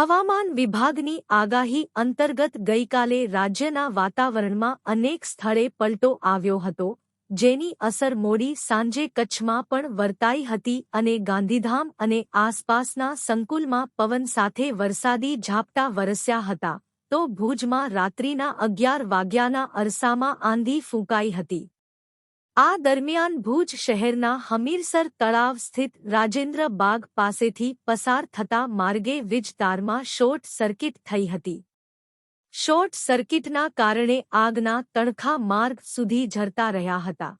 હવામાન વિભાગની આગાહી અંતર્ગત ગઈકાલે રાજ્યના વાતાવરણમાં અનેક સ્થળે પલટો આવ્યો હતો, જેની અસર મોડી સાંજે કચ્છમાં પણ વર્તાઈ હતી અને ગાંધીધામ અને આસપાસના સંકુલમાં પવન સાથે વરસાદી ઝાપટા વરસ્યા હતા, તો ભુજમાં રાત્રિના અગિયાર વાગ્યાના અરસામાં આંધી ફૂંકાઈ હતી. આ દરમિયાન ભુજ શહેરના હમીરસર તળાવ સ્થિત રાજેન્દ્ર બાગ પાસેથી પસાર થતા માર્ગે વીજ તારમાં શોર્ટ સર્કિટ થઈ હતી. શોર્ટ સર્કિટના કારણે આગના તણખા માર્ગ સુધી ઝરતા રહ્યા હતા.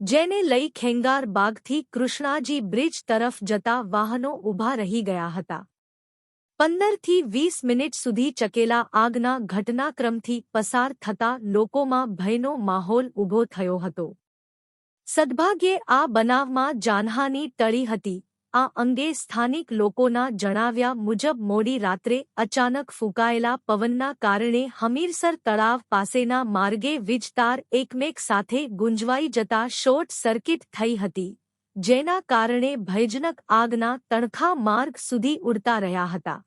જેને લઈ ખેંગાર બાગથી કૃષ્ણાજી બ્રિજ તરફ જતા વાહનો ઊભા રહી ગયા હતા. પંદરથી વીસ મિનિટ સુધી ચકેલા આગના ઘટનાક્રમથી પસાર થતા લોકોમાં ભયનો માહોલ ઊભો થયો હતો. સદભાગ્યે, આ બનાવમાં જાનહાની ટળી હતી. આ અંગે સ્થાનિક લોકોના જણાવ્યા મુજબ, મોડી રાત્રે અચાનક ફૂંકાયેલા પવનના કારણે હમીરસર તળાવ પાસેના માર્ગે વીજતાર એકમેક સાથે ગુંજવાઈ જતા શોર્ટ સર્કિટ થઈ હતી, જેના કારણે ભયજનક આગના તણખા માર્ગ સુધી ઉડતા રહ્યા હતા.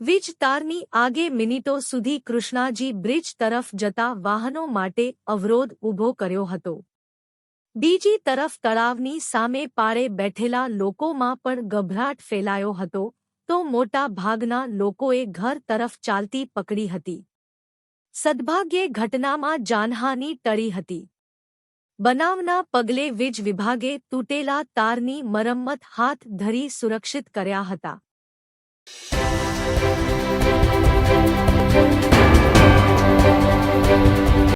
વીજ તારની આગે મિનિટો સુધી કૃષ્ણાજી બ્રિજ તરફ જતા વાહનો માટે અવરોધ ઊભો કર્યો હતો. બીજી તરફ તળાવની સામે પાળે બેઠેલા લોકોમાં પણ ગભરાટ ફેલાયો હતો, તો મોટા ભાગના લોકોએ ઘર તરફ ચાલતી પકડી હતી. સદભાગ્યે ઘટનામાં જાનહાની ટળી હતી. બનાવના પગલે વીજ વિભાગે તૂટેલા તારની મરમ્મત હાથ ધરી સુરક્ષિત કર્યા હતા. Música